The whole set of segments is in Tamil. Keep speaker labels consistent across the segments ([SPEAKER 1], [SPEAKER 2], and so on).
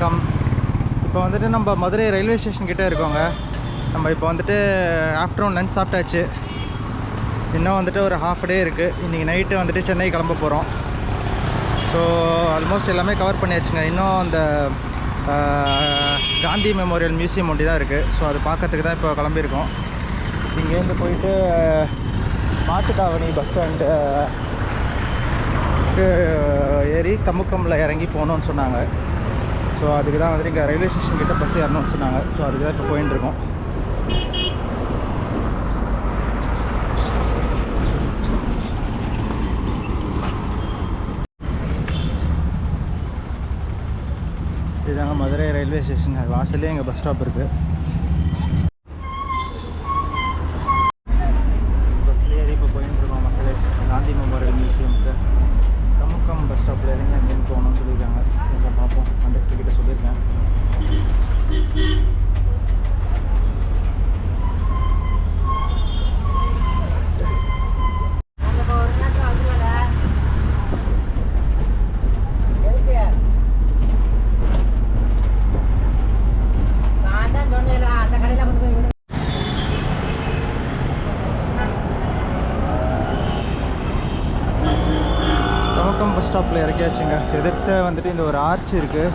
[SPEAKER 1] வணக்கம் இப்போ வந்துட்டு நம்ம மதுரை ரயில்வே ஸ்டேஷன் கிட்டே இருக்கோங்க. நம்ம இப்போ வந்துட்டு ஆஃப்டர்நூன் லஞ்ச் சாப்பிட்டாச்சு. இன்னும் வந்துட்டு ஒரு ஹாஃப் டே இருக்குது இன்றைக்கி நைட்டு வந்துட்டு சென்னை கிளம்ப போகிறோம் ஸோ ஆல்மோஸ்ட் எல்லாமே கவர் பண்ணியாச்சுங்க. இன்னும் அந்த காந்தி மெமோரியல் மியூசியம் ஒண்டி தான் இருக்குது ஸோ அது பார்க்கறதுக்கு தான் இப்போ கிளம்பியிருக்கோம். இங்கேருந்து போயிட்டு மாட்டுத்தாவணி பஸ் ஸ்டாண்டு ஏறி தமுக்கம்ல இறங்கி போகணுன்னு சொன்னாங்க. ஸோ அதுக்கு தான் வந்துட்டு இங்கே ரயில்வே ஸ்டேஷன் கிட்டே பஸ் ஏறணும்னு சொன்னாங்க. ஸோ அதுக்கு தான் இப்போ போயின்னு இருக்கோம். இதுதாங்க மதுரை ரயில்வே ஸ்டேஷன் அது வாசல்லே எங்கள் பஸ் ஸ்டாப் இருக்குது பஸ்லேயே ஏறி இப்போ போயின்னு இருக்கோம் மக்களே காந்தி மெமோரியல் மியூசியமுக்கு தமுக்கம் பஸ் ஸ்டாப்பில் இறங்கி அங்கேருந்து போகணும்னு சொல்லியிருக்காங்க எங்கே பார்ப்போம் கண்டக்டர் கிட்ட சொல்லியிருக்கேன் தமுக்கம் பஸ் எதிர்த்த எதிர்த்து வந்துட்டு இந்த ஒரு ஆர்ச் இருக்குது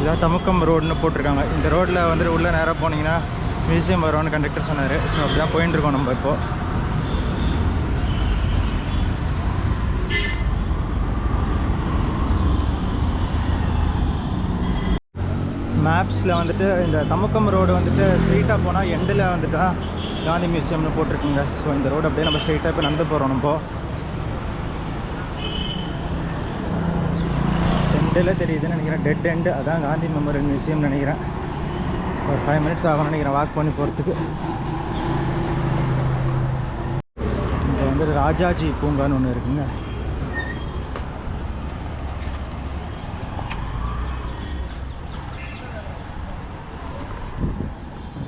[SPEAKER 1] இதான் தமுக்கம் ரோடுன்னு போட்டிருக்காங்க. இந்த ரோட்டில் வந்துட்டு உள்ளே நேராக போனீங்கன்னா மியூசியம் வரும்னு கண்டக்டர் சொன்னார். ஸோ அப்படி தான் போயின்னு இருக்கோம் நம்ம இப்போது மேப்ஸில் வந்துட்டு இந்த தமுக்கம் ரோடு வந்துட்டு ஸ்ட்ரெயிட்டாக போனால் எண்டில் வந்துட்டு காந்தி மியூசியம்னு போட்டிருக்குங்க. ஸோ இந்த ரோடு அப்படியே நம்ம ஸ்ட்ரெயிட்டாக இப்போ நடந்து போகிறோம் நம்ம டெட்டில் தெரியுதுன்னு நினைக்கிறேன். டெட் எண்டு அதான் காந்தி மெமோரியல் மியூசியம் நினைக்கிறேன். ஒரு ஃபைவ் மினிட்ஸ் ஆகும்னு நினைக்கிறேன் வாக் பண்ணி போகிறதுக்கு இங்கே வந்து ராஜாஜி பூங்கான்னு ஒன்று இருக்குங்க.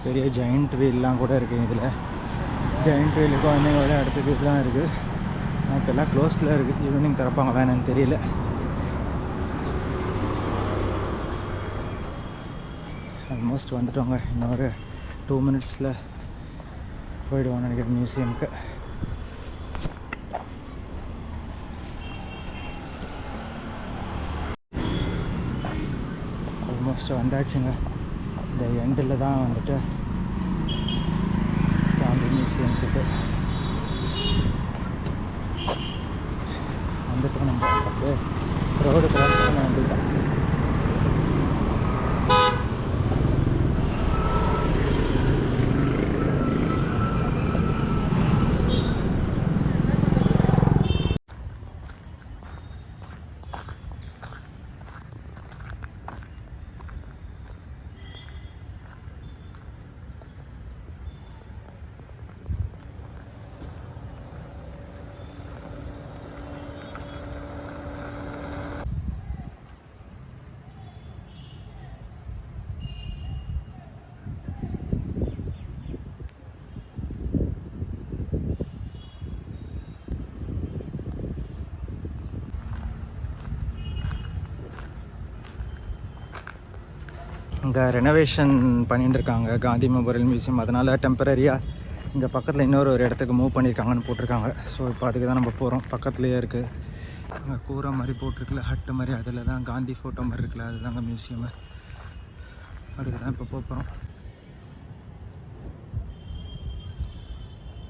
[SPEAKER 1] பெரிய ஜெயிண்ட் வீல்லாம் கூட இருக்குது இதில். ஜெயிண்ட் வீல் குழந்தைங்க விளையாடுறதுக்கு இதெல்லாம் இருக்குது எனக்கு எல்லாம் க்ளோஸில் இருக்குது ஈவினிங் திறப்பாங்களா என்னன்னு தெரியல. ஆல்மோஸ்ட் வந்துட்டோங்க. இன்னும் ஒரு டூ மினிட்ஸில் போயிடுவோம்னு நினைக்கிறேன் மியூசியமுக்கு ஆல்மோஸ்ட் வந்தாச்சுங்க. இந்த எண்டில் தான் வந்துட்டு காந்தி மியூசியம் கிட்ட வந்துட்டோம் நம்ம அப்படியே ரோடு கிராஸ் பண்ண வேண்டியதுதான் இங்கே ரெனோவேஷன் பண்ணிட்டு இருக்காங்க காந்தி மெமோரியல் மியூசியம் அதனால் டெம்பரரியாக இங்கே பக்கத்தில் இன்னொரு ஒரு இடத்துக்கு மூவ் பண்ணியிருக்காங்கன்னு போட்டிருக்காங்க. ஸோ இப்போ அதுக்கு தான் நம்ம போகிறோம் பக்கத்துலேயே இருக்குது அங்கே கூரை மாதிரி போட்டிருக்குல்ல ஹட்டு மாதிரி. அதில் தான் காந்தி ஃபோட்டோ மாதிரி இருக்குல்ல அதுதாங்க மியூசியமு அதுக்கு தான் இப்போ போகிறோம்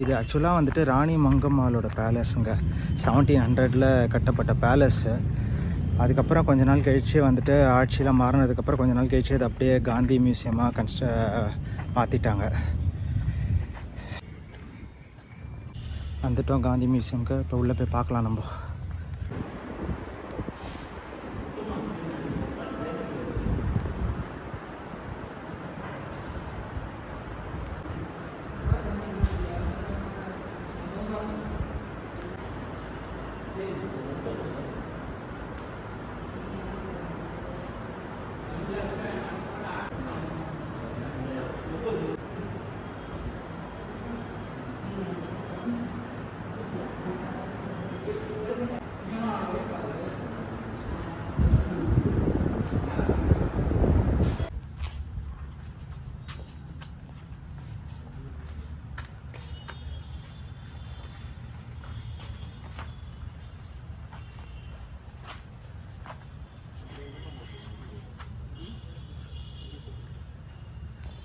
[SPEAKER 1] இது ஆக்சுவலாக வந்துட்டு ராணி மங்கம்மாளோட பேலஸுங்க செவன்டீன் ஹண்ட்ரடில் கட்டப்பட்ட பேலஸ்ஸு அதுக்கப்புறம் கொஞ்ச நாள் கழித்து வந்துட்டு ஆட்சியெலாம் மாறினதுக்கப்புறம் கொஞ்ச நாள் கழித்து அது அப்படியே காந்தி மியூசியமாக கன்ஸ்ட மாற்றிட்டாங்க வந்துட்டோம் காந்தி மியூசியம்க்கு. இப்போ உள்ளே போய் பார்க்கலாம் நம்ம.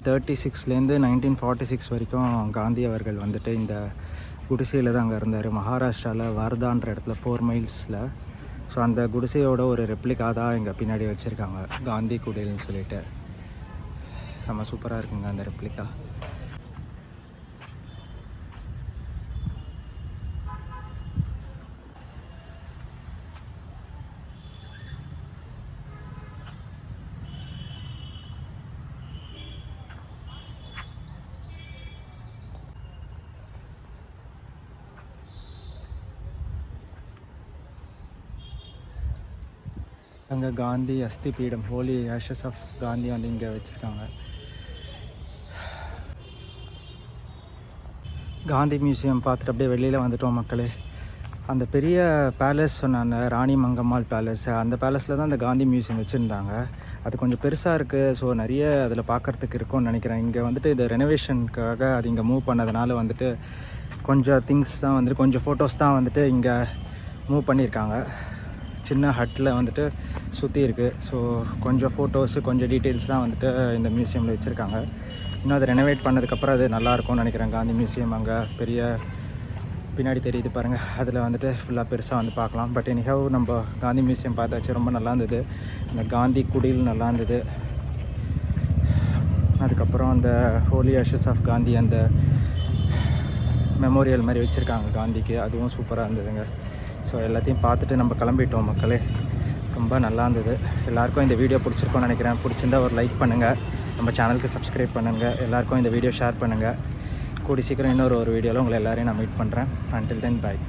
[SPEAKER 1] தேர்ட்டி சிக்ஸ்லேருந்து நைன்டீன் ஃபார்ட்டி சிக்ஸ் வரைக்கும் காந்தி அவர்கள் வந்துட்டு இந்த குடிசையில் தான் அங்கே இருந்தார். மகாராஷ்டிராவில் வர்தான்ற இடத்துல ஃபோர் மைல்ஸில் ஸோ அந்த குடிசையோட ஒரு ரெப்ளிகா தான் இங்கே பின்னாடி வச்சுருக்காங்க. காந்தி குடில்னு சொல்லிட்டு. செம்ம சூப்பராக இருக்குங்க அந்த ரெப்ளிகா அங்கே காந்தி அஸ்தி பீடம் ஹோலி ஆஷஸ் ஆஃப் காந்தி வந்து இங்கே வச்சுருக்காங்க. காந்தி மியூசியம் பார்த்துட்டு அப்படியே வெளியில் வந்துட்டோம் மக்களே. அந்த பெரிய பேலஸ் சொன்னாங்க ராணி மங்கம்மாள் பேலஸ் அந்த பேலஸில் தான் அந்த காந்தி மியூசியம் வச்சுருந்தாங்க. அது கொஞ்சம் பெருசாக இருக்குது ஸோ நிறைய அதில் பார்க்குறதுக்கு இருக்கும்னு நினைக்கிறேன். இங்கே வந்துட்டு இது ரெனோவேஷனுக்காக அது இங்கே மூவ் பண்ணதுனால வந்துட்டு கொஞ்சம் திங்ஸ் தான் வந்துட்டு கொஞ்சம் ஃபோட்டோஸ் தான் வந்துட்டு இங்கே மூவ் பண்ணியிருக்காங்க. சின்ன ஹட்டில் வந்துட்டு சுற்றி இருக்குது ஸோ கொஞ்சம் ஃபோட்டோஸு கொஞ்சம் டீட்டெயில்ஸ் தான் வந்துட்டு இந்த மியூசியமில் வச்சுருக்காங்க. இன்னும் அதை ரெனோவேட் பண்ணதுக்கப்புறம் அது நல்லாயிருக்கும்னு நினைக்கிறேன் காந்தி மியூசியம் அங்கே பெரிய பின்னாடி தெரியுது பாருங்கள் அதில் வந்துட்டு ஃபுல்லாக பெருசாக வந்து பார்க்கலாம். பட் எனிஹவ் நம்ம காந்தி மியூசியம் பார்த்தாச்சு ரொம்ப நல்லா இருந்தது. இந்த காந்தி குடில் நல்லா இருந்தது. அதுக்கப்புறம் அந்த ஹோலி அஷஸ் ஆஃப் காந்தி அந்த மெமோரியல் மாதிரி வச்சுருக்காங்க காந்திக்கு. அதுவும் சூப்பராக இருந்ததுங்க. ஸோ எல்லாத்தையும் பார்த்துட்டு நம்ம கிளம்பிட்டோம் மக்களே. ரொம்ப நல்லா இருந்தது. எல்லாருக்கும் இந்த வீடியோ பிடிச்சிருக்கோன்னு நினைக்கிறேன். பிடிச்சிருந்தா ஒரு லைக் பண்ணுங்கள் நம்ம சேனலுக்கு சப்ஸ்கிரைப் பண்ணுங்கள் எல்லாருக்கும் இந்த வீடியோ ஷேர் பண்ணுங்கள் கூடி சீக்கிரம் இன்னொரு ஒரு வீடியோவில் உங்களை எல்லாரையும் நான் மீட் பண்ணுறேன் அண்டில் தென் பாய்